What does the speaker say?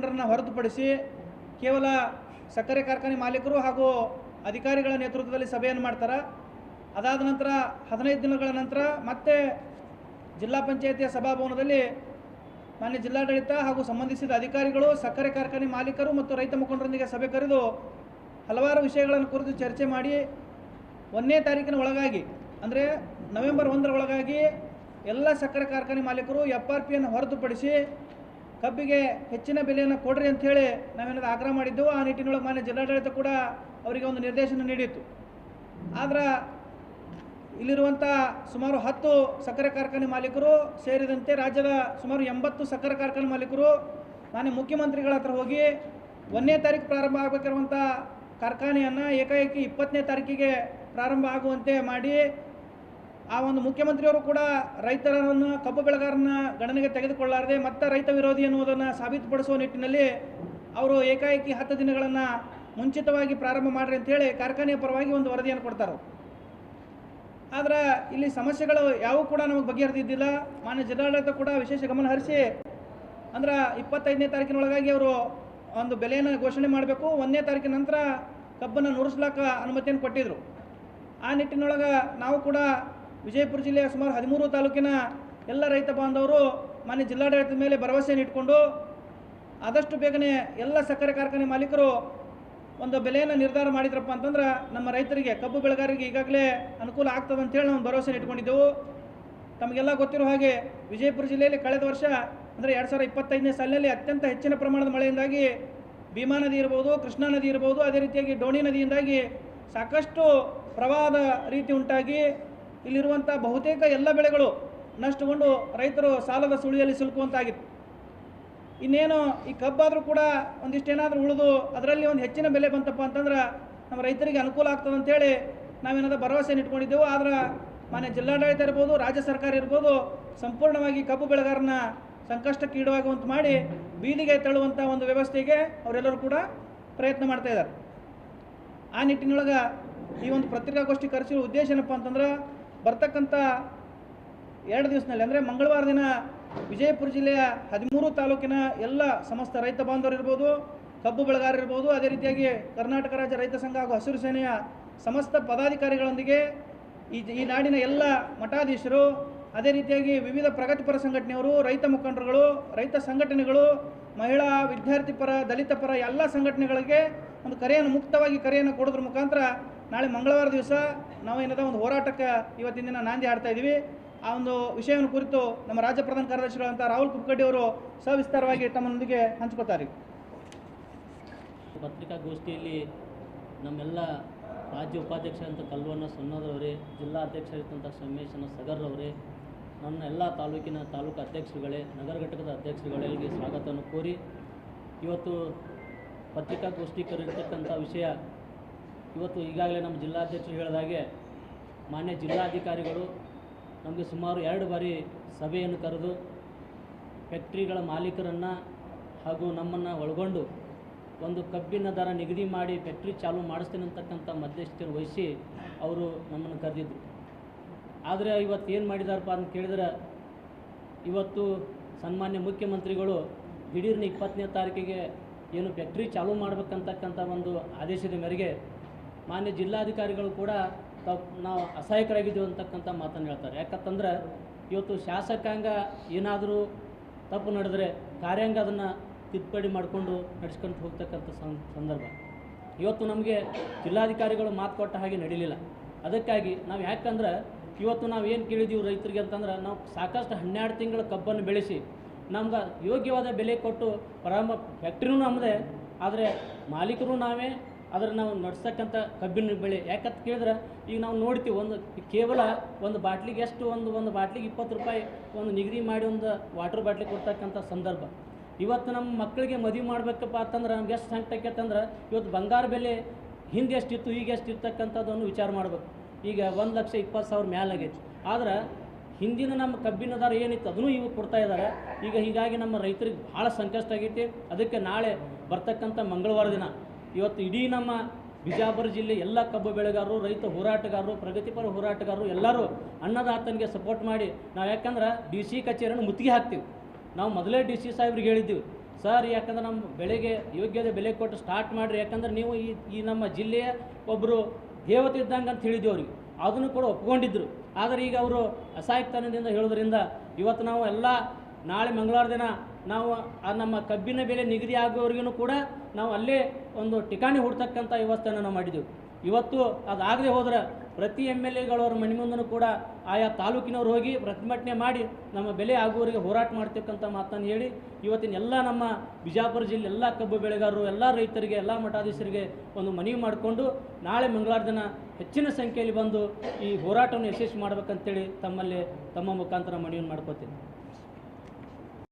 ಮುಖಂಡರನ್ನು ಹೊರತುಪಡಿಸಿ ಕೇವಲ ಸಕ್ಕರೆ ಕಾರ್ಖಾನೆ ಮಾಲೀಕರು ಹಾಗೂ ಅಧಿಕಾರಿಗಳ ನೇತೃತ್ವದಲ್ಲಿ ಸಭೆಯನ್ನು ಮಾಡ್ತಾರೆ. ಅದಾದ ನಂತರ ಹದಿನೈದು ದಿನಗಳ ನಂತರ ಮತ್ತೆ ಜಿಲ್ಲಾ ಪಂಚಾಯತಿಯ ಸಭಾಭವನದಲ್ಲಿ ಮಾನ್ಯ ಜಿಲ್ಲಾಡಳಿತ ಹಾಗೂ ಸಂಬಂಧಿಸಿದ ಅಧಿಕಾರಿಗಳು, ಸಕ್ಕರೆ ಕಾರ್ಖಾನೆ ಮಾಲೀಕರು ಮತ್ತು ರೈತ ಮುಖಂಡರೊಂದಿಗೆ ಸಭೆ ಕರೆದು ಹಲವಾರು ವಿಷಯಗಳನ್ನು ಕುರಿತು ಚರ್ಚೆ ಮಾಡಿ ಒಂದನೇ ತಾರೀಕಿನ ಒಳಗಾಗಿ, ಅಂದರೆ ನವೆಂಬರ್ ಒಂದರ ಒಳಗಾಗಿ ಎಲ್ಲ ಸಕ್ಕರೆ ಕಾರ್ಖಾನೆ ಮಾಲೀಕರು ಎಫ್ ಆರ್ ಪಿಯನ್ನು ಹೊರತುಪಡಿಸಿ ಕಬ್ಬಿಗೆ ಹೆಚ್ಚಿನ ಬೆಲೆಯನ್ನು ಕೊಡ್ರಿ ಅಂಥೇಳಿ ನಾವೇನಾದ್ರು ಆಗ್ರಹ ಮಾಡಿದ್ದೆವು. ಆ ನಿಟ್ಟಿನೊಳಗೆ ಮಾನ್ಯ ಜಿಲ್ಲಾಡಳಿತ ಕೂಡ ಅವರಿಗೆ ಒಂದು ನಿರ್ದೇಶನ ನೀಡಿತ್ತು. ಆದ್ರೆ ಇಲ್ಲಿರುವಂಥ ಸುಮಾರು ಹತ್ತು ಸಕ್ಕರೆ ಕಾರ್ಖಾನೆ ಮಾಲೀಕರು ಸೇರಿದಂತೆ ರಾಜ್ಯದ ಸುಮಾರು ಎಂಬತ್ತು ಸಕ್ಕರೆ ಕಾರ್ಖಾನೆ ಮಾಲೀಕರು ಮಾನ್ಯ ಮುಖ್ಯಮಂತ್ರಿಗಳ ಹತ್ರ ಹೋಗಿ ಒಂದನೇ ತಾರೀಕು ಪ್ರಾರಂಭ ಆಗಬೇಕಿರುವಂಥ ಕಾರ್ಖಾನೆಯನ್ನು ಏಕಾಏಕಿ ಇಪ್ಪತ್ತನೇ ತಾರೀಕಿಗೆ ಪ್ರಾರಂಭ ಆಗುವಂತೆ ಮಾಡಿ ಆ ಒಂದು ಮುಖ್ಯಮಂತ್ರಿಯವರು ಕೂಡ ರೈತರನ್ನು, ಕಬ್ಬು ಬೆಳೆಗಾರನ ಗಣನೆಗೆ ತೆಗೆದುಕೊಳ್ಳಾರದೆ ಮತ್ತೆ ರೈತ ವಿರೋಧಿ ಎನ್ನುವುದನ್ನು ಸಾಬೀತುಪಡಿಸುವ ನಿಟ್ಟಿನಲ್ಲಿ ಅವರು ಏಕಾಏಕಿ ಹತ್ತು ದಿನಗಳನ್ನು ಮುಂಚಿತವಾಗಿ ಪ್ರಾರಂಭ ಮಾಡ್ರಿ ಅಂತೇಳಿ ಕಾರ್ಖಾನೆಯ ಪರವಾಗಿ ಒಂದು ವರದಿಯನ್ನು ಕೊಡ್ತಾರೆ. ಆದ್ರೆ ಇಲ್ಲಿ ಸಮಸ್ಯೆಗಳು ಯಾವೂ ಕೂಡ ನಮಗೆ ಬಗೆಹರಿದಿದ್ದಿಲ್ಲ. ಮಾನ್ಯ ಜಿಲ್ಲಾಡಳಿತ ಕೂಡ ವಿಶೇಷ ಗಮನ ಹರಿಸಿ ಅಂದ್ರೆ ಇಪ್ಪತ್ತೈದನೇ ತಾರೀಕಿನೊಳಗಾಗಿ ಅವರು ಒಂದು ಬೆಲೆಯನ್ನು ಘೋಷಣೆ ಮಾಡಬೇಕು. ಒಂದನೇ ತಾರೀಕಿನ ನಂತರ ಕಬ್ಬನ್ನು ನುರಿಸ್ಲಾಕ ಅನುಮತಿಯನ್ನು ಕೊಟ್ಟಿದ್ರು. ಆ ನಿಟ್ಟಿನೊಳಗೆ ನಾವು ಕೂಡ ವಿಜಯಪುರ ಜಿಲ್ಲೆಯ ಸುಮಾರು ಹದಿಮೂರು ತಾಲೂಕಿನ ಎಲ್ಲ ರೈತ ಬಾಂಧವರು ಮಾನ್ಯ ಜಿಲ್ಲಾಡಳಿತದ ಮೇಲೆ ಭರವಸೆಯನ್ನು ಇಟ್ಕೊಂಡು ಆದಷ್ಟು ಬೇಗನೆ ಎಲ್ಲ ಸಕ್ಕರೆ ಕಾರ್ಖಾನೆ ಮಾಲೀಕರು ಒಂದು ಬೆಲೆಯನ್ನು ನಿರ್ಧಾರ ಮಾಡಿದ್ರಪ್ಪ ಅಂತಂದ್ರೆ ನಮ್ಮ ರೈತರಿಗೆ, ಕಬ್ಬು ಬೆಳೆಗಾರರಿಗೆ ಈಗಾಗಲೇ ಅನುಕೂಲ ಆಗ್ತದೆ ಅಂತೇಳಿ ನಾವು ಭರವಸೆ ಇಟ್ಕೊಂಡಿದ್ದೆವು. ತಮಗೆಲ್ಲ ಗೊತ್ತಿರೋ ಹಾಗೆ ವಿಜಯಪುರ ಜಿಲ್ಲೆಯಲ್ಲಿ ಕಳೆದ ವರ್ಷ ಅಂದರೆ ಎರಡು ಸಾವಿರದ ಇಪ್ಪತ್ತೈದನೇ ಸಾಲಿನಲ್ಲಿ ಅತ್ಯಂತ ಹೆಚ್ಚಿನ ಪ್ರಮಾಣದ ಮಳೆಯಿಂದಾಗಿ ಭೀಮಾ ನದಿ ಇರ್ಬೋದು, ಕೃಷ್ಣಾ ನದಿ ಇರ್ಬೋದು, ಅದೇ ರೀತಿಯಾಗಿ ಡೋಣಿ ನದಿಯಿಂದಾಗಿ ಸಾಕಷ್ಟು ಪ್ರವಾಹದ ರೀತಿ ಉಂಟಾಗಿ ಇಲ್ಲಿರುವಂಥ ಬಹುತೇಕ ಎಲ್ಲ ಬೆಳೆಗಳು ನಷ್ಟಗೊಂಡು ರೈತರು ಸಾಲದ ಸುಳಿಯಲ್ಲಿ ಸಿಲುಕುವಂತಾಗಿತ್ತು. ಇನ್ನೇನು ಈ ಕಬ್ಬಾದರೂ ಕೂಡ ಒಂದಿಷ್ಟೇನಾದರೂ ಉಳಿದು ಅದರಲ್ಲಿ ಒಂದು ಹೆಚ್ಚಿನ ಬೆಲೆ ಬಂತಪ್ಪ ಅಂತಂದ್ರೆ ನಮ್ಮ ರೈತರಿಗೆ ಅನುಕೂಲ ಆಗ್ತದೆ ಅಂತೇಳಿ ನಾವೇನಾದ್ರೂ ಭರವಸೆ ಇಟ್ಕೊಂಡಿದ್ದೆವು. ಆದ್ರೆ ಮಾನ್ಯ ಜಿಲ್ಲಾಡಳಿತ ಇರ್ಬೋದು, ರಾಜ್ಯ ಸರ್ಕಾರ ಇರ್ಬೋದು, ಸಂಪೂರ್ಣವಾಗಿ ಕಬ್ಬು ಬೆಳೆಗಾರನ ಸಂಕಷ್ಟಕ್ಕೆ ಮಾಡಿ ಬೀದಿಗೆ ತಳ್ಳುವಂಥ ಒಂದು ವ್ಯವಸ್ಥೆಗೆ ಅವರೆಲ್ಲರೂ ಕೂಡ ಪ್ರಯತ್ನ ಮಾಡ್ತಾ ಇದ್ದಾರೆ. ಆ ನಿಟ್ಟಿನೊಳಗೆ ಈ ಒಂದು ಪತ್ರಿಕಾಗೋಷ್ಠಿ ಕರೆಸಿರೋ ಉದ್ದೇಶ ಏನಪ್ಪ ಅಂತಂದ್ರೆ ಬರ್ತಕ್ಕಂಥ ಎರಡು ದಿವಸದಲ್ಲಿ, ಅಂದರೆ ಮಂಗಳವಾರ ದಿನ ವಿಜಯಪುರ ಜಿಲ್ಲೆಯ ಹದಿಮೂರು ತಾಲೂಕಿನ ಎಲ್ಲ ಸಮಸ್ತ ರೈತ ಬಾಂಧವರು ಇರ್ಬೋದು, ಕಬ್ಬು ಬೆಳೆಗಾರರಿರ್ಬೋದು ಅದೇ ರೀತಿಯಾಗಿ ಕರ್ನಾಟಕ ರಾಜ್ಯ ರೈತ ಸಂಘ ಹಾಗೂ ಹಸಿರು ಸೇನೆಯ ಸಮಸ್ತ ಪದಾಧಿಕಾರಿಗಳೊಂದಿಗೆ ಈ ಈ ನಾಡಿನ ಎಲ್ಲ ಮಠಾಧೀಶರು, ಅದೇ ರೀತಿಯಾಗಿ ವಿವಿಧ ಪ್ರಗತಿಪರ ಸಂಘಟನೆಯವರು, ರೈತ ಮುಖಂಡರುಗಳು, ರೈತ ಸಂಘಟನೆಗಳು, ಮಹಿಳಾ ವಿದ್ಯಾರ್ಥಿ ಪರ, ದಲಿತ ಪರ, ಎಲ್ಲ ಸಂಘಟನೆಗಳಿಗೆ ಒಂದು ಕರೆಯನ್ನು, ಮುಕ್ತವಾಗಿ ಕರೆಯನ್ನು ಕೊಡೋದ್ರ ಮುಖಾಂತರ ನಾಳೆ ಮಂಗಳವಾರ ದಿವಸ ನಾವು ಏನದ ಒಂದು ಹೋರಾಟಕ್ಕೆ ಇವತ್ತಿನ ದಿನ ನಾಂದಿ ಆಡ್ತಾ ಇದ್ದೀವಿ. ಆ ಒಂದು ವಿಷಯವನ್ನು ಕುರಿತು ನಮ್ಮ ರಾಜ್ಯ ಪ್ರಧಾನ ಕಾರ್ಯದರ್ಶಿಗಳಂತ ರಾಹುಲ್ ಕುಕ್ಕಡ್ಡಿ ಅವರು ಸವಿಸ್ತಾರವಾಗಿ ತಮ್ಮೊಂದಿಗೆ ಹಂಚ್ಕೋತಾರೆ ಪತ್ರಿಕಾಗೋಷ್ಠಿಯಲ್ಲಿ ನಮ್ಮೆಲ್ಲ ರಾಜ್ಯ ಉಪಾಧ್ಯಕ್ಷರಂತ ಕಲ್ವಣ್ಣ ಸೊನ್ನದವರೇ ಜಿಲ್ಲಾ ಅಧ್ಯಕ್ಷರಿದ್ದಂಥ ಸೋಮೇಶನ ಸಗರ್ರವರೇ, ನನ್ನ ಎಲ್ಲ ತಾಲೂಕಿನ ತಾಲೂಕು ಅಧ್ಯಕ್ಷರುಗಳೇ, ನಗರ ಘಟಕದ ಅಧ್ಯಕ್ಷರುಗಳಿಗೆ ಸ್ವಾಗತವನ್ನು ಕೋರಿ ಇವತ್ತು ಪತ್ರಿಕಾಗೋಷ್ಠಿ ಕರೆದಿರ್ತಕ್ಕಂಥ ವಿಷಯ ಇವತ್ತು ಈಗಾಗಲೇ ನಮ್ಮ ಜಿಲ್ಲಾಧ್ಯಕ್ಷರು ಹೇಳಿದಾಗೆ ಮಾನ್ಯ ಜಿಲ್ಲಾಧಿಕಾರಿಗಳು ನಮಗೆ ಸುಮಾರು ಎರಡು ಬಾರಿ ಸಭೆಯನ್ನು ಕರೆದು ಫ್ಯಾಕ್ಟ್ರಿಗಳ ಮಾಲೀಕರನ್ನು ಹಾಗೂ ನಮ್ಮನ್ನು ಒಳಗೊಂಡು ಒಂದು ಕಬ್ಬಿನ ದರ ನಿಗದಿ ಮಾಡಿ ಫ್ಯಾಕ್ಟ್ರಿ ಚಾಲೂ ಮಾಡಿಸ್ತೇನೆ ಅಂತಕ್ಕಂಥ ಮಧ್ಯಸ್ಥರು ವಹಿಸಿ ಅವರು ನಮ್ಮನ್ನು ಕರೆದಿದ್ದರು ಆದರೆ ಇವತ್ತು ಏನು ಮಾಡಿದಾರಪ್ಪ ಅಂತ ಕೇಳಿದ್ರೆ ಇವತ್ತು ಸನ್ಮಾನ್ಯ ಮುಖ್ಯಮಂತ್ರಿಗಳು ದಿಢೀರ್ನ ಇಪ್ಪತ್ತನೇ ತಾರೀಕಿಗೆ ಏನು ಫ್ಯಾಕ್ಟ್ರಿ ಚಾಲೂ ಮಾಡಬೇಕಂತಕ್ಕಂಥ ಒಂದು ಆದೇಶದ ಮೇರೆಗೆ ಮಾನ್ಯ ಜಿಲ್ಲಾಧಿಕಾರಿಗಳು ಕೂಡ ತಾವು ನಾವು ಅಸಹಾಯಕರಾಗಿದ್ದೀವಿ ಅಂತಕ್ಕಂಥ ಮಾತನ್ನು ಹೇಳ್ತಾರೆ. ಯಾಕಂತಂದ್ರೆ ಇವತ್ತು ಶಾಸಕಾಂಗ ಏನಾದರೂ ತಪ್ಪು ನಡೆದರೆ ಕಾರ್ಯಾಂಗ ಅದನ್ನು ತಿದ್ದುಪಡಿ ಮಾಡಿಕೊಂಡು ನಡೆಸ್ಕೊಂಡು ಹೋಗ್ತಕ್ಕಂಥ ಸಂದರ್ಭ. ಇವತ್ತು ನಮಗೆ ಜಿಲ್ಲಾಧಿಕಾರಿಗಳು ಮಾತು ಕೊಟ್ಟ ಹಾಗೆ ನಡೀಲಿಲ್ಲ. ಅದಕ್ಕಾಗಿ ನಾವು ಯಾಕಂದ್ರೆ ಇವತ್ತು ನಾವು ಏನು ಕೇಳಿದ್ದೀವಿ ರೈತರಿಗೆ ಅಂತಂದ್ರೆ ನಾವು ಸಾಕಷ್ಟು ಹನ್ನೆರಡು ತಿಂಗಳ ಕಬ್ಬನ್ನು ಬೆಳೆಸಿ ನಮ್ಗೆ ಯೋಗ್ಯವಾದ ಬೆಲೆ ಕೊಟ್ಟು ಪ್ರಾರಂಭ ಫ್ಯಾಕ್ಟ್ರಿನೂ ನಮ್ಮದೇ ಆದರೆ ಮಾಲೀಕರು ನಾವೇ ಅದ್ರ ನಾವು ನಡೆಸ್ತಕ್ಕಂಥ ಕಬ್ಬಿನ ಬೆಳೆ. ಯಾಕಂತ ಕೇಳಿದ್ರೆ, ಈಗ ನಾವು ನೋಡ್ತೀವಿ, ಒಂದು ಕೇವಲ ಒಂದು ಬಾಟ್ಲಿಗೆ ಎಷ್ಟು, ಒಂದು ಒಂದು ಬಾಟ್ಲಿಗೆ ಇಪ್ಪತ್ತು ರೂಪಾಯಿ ಒಂದು ನಿಗದಿ ಮಾಡಿ ಒಂದು ವಾಟರ್ ಬಾಟ್ಲಿ ಕೊಡ್ತಕ್ಕಂಥ ಸಂದರ್ಭ. ಇವತ್ತು ನಮ್ಮ ಮಕ್ಕಳಿಗೆ ಮದುವೆ ಮಾಡ್ಬೇಕಪ್ಪ ಅಂತಂದ್ರೆ ನಮ್ಗೆ ಎಷ್ಟು ಸಂಕಟ ಆಕೈತಂದ್ರೆ ಇವತ್ತು ಬಂಗಾರ ಬೆಲೆ ಹಿಂದೆ ಎಷ್ಟಿತ್ತು, ಈಗ ಎಷ್ಟು ಇರ್ತಕ್ಕಂಥದ್ದನ್ನು ವಿಚಾರ ಮಾಡ್ಬೇಕು. ಈಗ ಒಂದು ಲಕ್ಷ ಇಪ್ಪತ್ತು ಸಾವಿರ ಮ್ಯಾಲೆ ಆಗೈತಿ. ಆದ್ರೆ ಹಿಂದಿನ ನಮ್ಮ ಕಬ್ಬಿನ ದರ ಏನಿತ್ತು, ಅದನ್ನು ಇವು ಕೊಡ್ತಾ ಇದ್ದಾರೆ. ಈಗ ಹೀಗಾಗಿ ನಮ್ಮ ರೈತರಿಗೆ ಭಾಳ ಸಂಕಷ್ಟ ಆಗೈತಿ. ಅದಕ್ಕೆ ನಾಳೆ ಬರ್ತಕ್ಕಂಥ ಮಂಗಳವಾರ ದಿನ ಇವತ್ತು ಇಡೀ ನಮ್ಮ ಬಿಜಾಪುರ ಜಿಲ್ಲೆ ಎಲ್ಲ ಕಬ್ಬು ಬೆಳೆಗಾರರು, ರೈತ ಹೋರಾಟಗಾರರು ಪ್ರಗತಿಪರ ಹೋರಾಟಗಾರರು ಎಲ್ಲರೂ ಅನ್ನದಾತನಿಗೆ ಸಪೋರ್ಟ್ ಮಾಡಿ, ನಾವು ಯಾಕಂದ್ರೆ ಡಿ ಸಿ ಕಚೇರಿಯನ್ನು ಮುತ್ತಿಗೆ ಹಾಕ್ತೀವಿ. ನಾವು ಮೊದಲೇ ಡಿ ಸಿ ಸಾಹೇಬ್ರಿಗೆ ಹೇಳಿದ್ದೀವಿ ಸರ್, ಯಾಕಂದ್ರೆ ನಮ್ಮ ಬೆಳೆಗೆ ಯೋಗ್ಯದ ಬೆಲೆ ಕೊಟ್ಟು ಸ್ಟಾರ್ಟ್ ಮಾಡಿರಿ, ಯಾಕಂದ್ರೆ ನೀವು ಈ ಈ ನಮ್ಮ ಜಿಲ್ಲೆಯ ಒಬ್ಬರು ದೇವತೆ ಇದ್ದಂಗೆ ಅಂತ ಹೇಳಿದ್ವಿ ಅವ್ರಿಗೆ. ಅದನ್ನು ಕೂಡ ಒಪ್ಕೊಂಡಿದ್ದರು ಆದರೆ ಈಗ ಅವರು ಅಸಹಾಯಕತನದಿಂದ ಹೇಳೋದ್ರಿಂದ ಇವತ್ತು ನಾವು ಎಲ್ಲ ನಾಳೆ ಮಂಗಳವಾರ ದಿನ ನಾವು ಆ ನಮ್ಮ ಕಬ್ಬಿನ ಬೆಲೆ ನಿಗದಿ ಆಗೋವರೆಗೂ ಕೂಡ ನಾವು ಅಲ್ಲೇ ಒಂದು ಠಿಕಾಣಿ ಹುಡ್ತಕ್ಕಂಥ ವ್ಯವಸ್ಥೆಯನ್ನು ನಾವು ಮಾಡಿದ್ದೆವು ಇವತ್ತು ಅದಾಗದೆ ಹೋದ್ರೆ ಪ್ರತಿ ಎಂ ಎಲ್ ಎಗಳವ್ರ ಮನೆ ಕೂಡ ಆಯಾ ತಾಲೂಕಿನವ್ರು ಹೋಗಿ ಪ್ರತಿಭಟನೆ ಮಾಡಿ ನಮ್ಮ ಬೆಲೆ ಆಗುವವರಿಗೆ ಹೋರಾಟ ಮಾಡ್ತಕ್ಕಂಥ ಮಾತನ್ನು ಹೇಳಿ, ಇವತ್ತಿನ ಎಲ್ಲ ನಮ್ಮ ಬಿಜಾಪುರ ಜಿಲ್ಲೆ ಎಲ್ಲ ಕಬ್ಬು ಬೆಳೆಗಾರರು, ಎಲ್ಲ ರೈತರಿಗೆ, ಎಲ್ಲ ಮಠಾಧೀಶರಿಗೆ ಒಂದು ಮನವಿ ಮಾಡಿಕೊಂಡು ನಾಳೆ ಮಂಗಳವಾರ ದಿನ ಹೆಚ್ಚಿನ ಸಂಖ್ಯೆಯಲ್ಲಿ ಬಂದು ಈ ಹೋರಾಟವನ್ನು ಯಶಸ್ವಿ ಮಾಡಬೇಕಂತೇಳಿ ತಮ್ಮಲ್ಲಿ ತಮ್ಮ ಮುಖಾಂತರ ಮನವಿಯನ್ನು ಮಾಡ್ಕೋತೀನಿ.